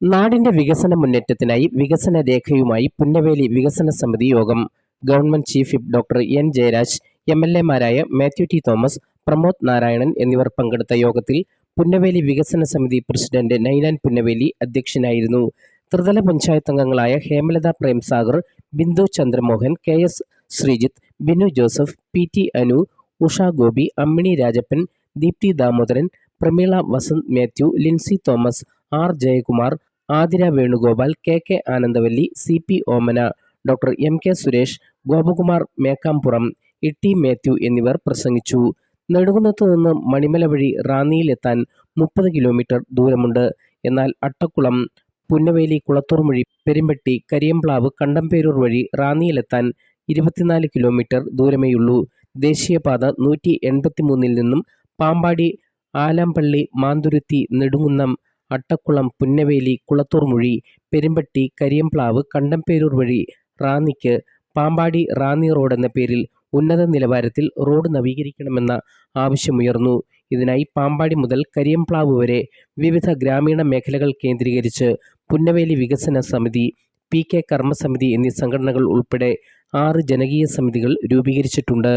നാടിന്റെ വികസന മുന്നേറ്റത്തിനായി വികസന രേഖയുമായി പുന്നവേലി വികസന സമിതി യോഗം. Government chief doctor N Jayaraj M L എമാരായ Mathew T Thomas Pramod Narayanan എന്നിവർ പങ്കെടുത്ത യോഗത്തിൽ പുന്നവേലി വികസന സമിതി പ്രസിഡന്റ് നൈനാൻ പുന്നവേലി അധ്യക്ഷനായിരുന്നു. ത്രിതല പഞ്ചായത്ത് അംഗങ്ങളായ Hemalatha Premsagar Bindu Chandramohan K S Sreejith Binu Joseph P T Anu Usha Gopi Ammini Rajappan Deepthi Damodaran Prameela Vasanth Mathew Lincy Thomas R Jayakumar Athira Venugopal K K Anandavalli C P Omana doctor M K Suresh Gopakumar Mekkampuram Itty Mathew എന്നിവർ പ്രസംഗിച്ചു. നെടുകുന്നത്ത് നിന്ന് മണിമല വഴി റാന്നിയിലെത്താൻ മുപ്പത് kilometre ദൂരമുണ്ട്. എന്നാൽ അട്ടക്കുളം പുന്നവേലി കുളത്തൂർ വഴി പെരുമ്പട്ടി കരിയംപ്ലാവ് കണ്ടംപേരൂർ വഴി റാന്നിയിലെത്താൻ ഇരുപത്തിനാല് കിലോമീറ്റർ ദൂരമേയുള്ളൂ. ദേശീയപാത നൂറ്റി എൺപത്തി മൂന്നിൽ നിന്നും പാമ്പാടി ആലാമ്പള്ളി മാന്തുരുത്തി നെടുങ്കുന്നം അട്ടക്കുളം പുന്നവേലി കുളത്തൂർമൊഴി പെരുമ്പട്ടി കരിയംപ്ലാവ് കണ്ടംപേരൂർ വഴി റാന്നിക്ക് പാമ്പാടി റാന്നി റോഡ് എന്ന പേരിൽ ഉന്നത നിലവാരത്തിൽ റോഡ് നവീകരിക്കണമെന്ന ആവശ്യമുയർന്നു. ഇതിനായി പാമ്പാടി മുതൽ കരിയംപ്ലാവ് വരെ വിവിധ ഗ്രാമീണ മേഖലകൾ കേന്ദ്രീകരിച്ച് പുന്നവേലി വികസന സമിതി പി കെ കർമ്മസമിതി എന്നീ സംഘടനകൾ ഉൾപ്പെടെ ആറ് ജനകീയ സമിതികൾ രൂപീകരിച്ചിട്ടുണ്ട്.